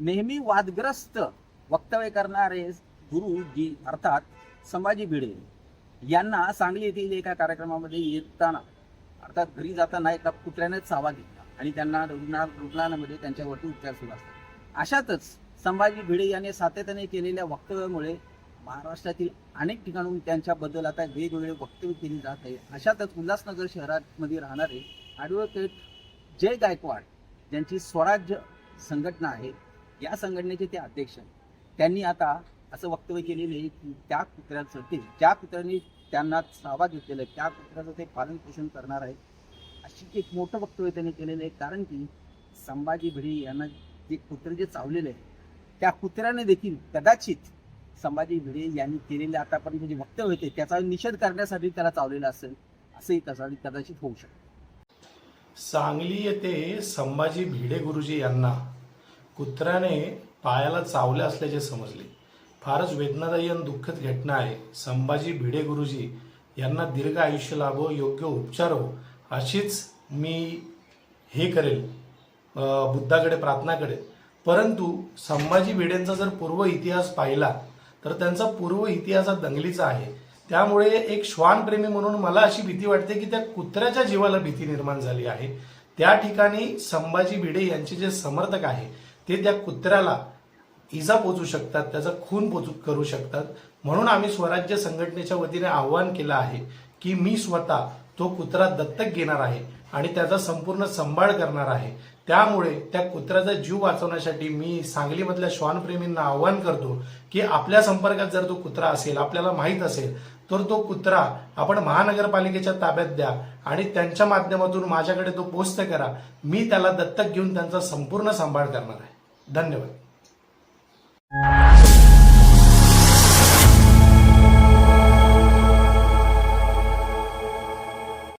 नेहमी वादग्रस्त वक्तव्य करणारे गुरु जी अर्थात संभाजी भिडे यांना सांगली येथील एका कार्यक्रमामध्ये येताना अर्थात घरी जाताना एका कुत्र्यानेच सावा घेतला आणि त्यांना रुग्णा रुग्णालयामध्ये त्यांच्यावरती उपचार सुरू असतात. अशातच संभाजी भिडे यांनी सातत्याने केलेल्या वक्तव्यामुळे महाराष्ट्रातील अनेक ठिकाणून त्यांच्याबद्दल आता वेगवेगळे वक्तव्य केली जात आहे. अशातच उल्हासनगर शहरामध्ये राहणारे ॲडव्होकेट जय गायकवाड ज्यांची स्वराज्य संघटना आहे. या संघटनेचे ते अध्यक्ष आहेत. त्यांनी आता असं वक्तव्य केलेलं आहे की त्या कुत्र्याचं ते ज्या कुत्र्याने त्यांना सहभाग घेतलेला आहे त्या कुत्र्याचं ते पालन पोषण करणार आहे अशी एक मोठं वक्तव्य त्यांनी केलेलं आहे. कारण की संभाजी भिडे यांना जे कुत्रे जे चावलेले आहे त्या कुत्र्याने देखील कदाचित संभाजी भिडे यांनी केलेले आतापर्यंत जे वक्तव्य होते त्याचा निषेध करण्यासाठी त्याला चावलेलं असेल असंही कसा- कदाचित होऊ शकतं. सांगली येथे संभाजी भिडे गुरुजी यांना कुत्र्याने पायाला चावले असल्याचे समजले. फारच वेदनादायी आणि दुःखद घटना आहे. संभाजी भिडे गुरुजी यांना दीर्घ आयुष्य लाभो योग्य उपचार हो अशीच मी हे करेल बुद्धाकडे प्रार्थना करेल परंतु संभाजी भिडेंचा जर पूर्व इतिहास पाहिला तर त्यांचा पूर्व इतिहास हा दंगलीचा आहे. त्यामुळे एक श्वानप्रेमी म्हणून मला अशी भीती वाटते की त्या कुत्र्याच्या जीवाला भीती निर्माण झाली आहे. त्या ठिकाणी संभाजी भिडे यांचे जे समर्थक आहे ते त्या कुत्र्याला इजा पोचू शकतात त्याचा खून पोचू करू शकतात. म्हणून आम्ही स्वराज्य संघटनेच्या वतीने आव्हान केलं आहे की मी स्वतः तो कुत्रा दत्तक घेणार आहे आणि त्याचा संपूर्ण सांभाळ करणार आहे. त्यामुळे त्या कुत्र्याचा जीव वाचवण्यासाठी मी सांगलीमधल्या श्वानप्रेमींना आव्हान करतो की आपल्या संपर्कात जर तो कुत्रा असेल आपल्याला माहीत असेल तर तो कुत्रा आपण महानगरपालिकेच्या ताब्यात द्या आणि त्यांच्या माध्यमातून माझ्याकडे तो पोस्ट करा. मी त्याला दत्तक घेऊन त्यांचा संपूर्ण सांभाळ करणार आहे. धन्यवाद.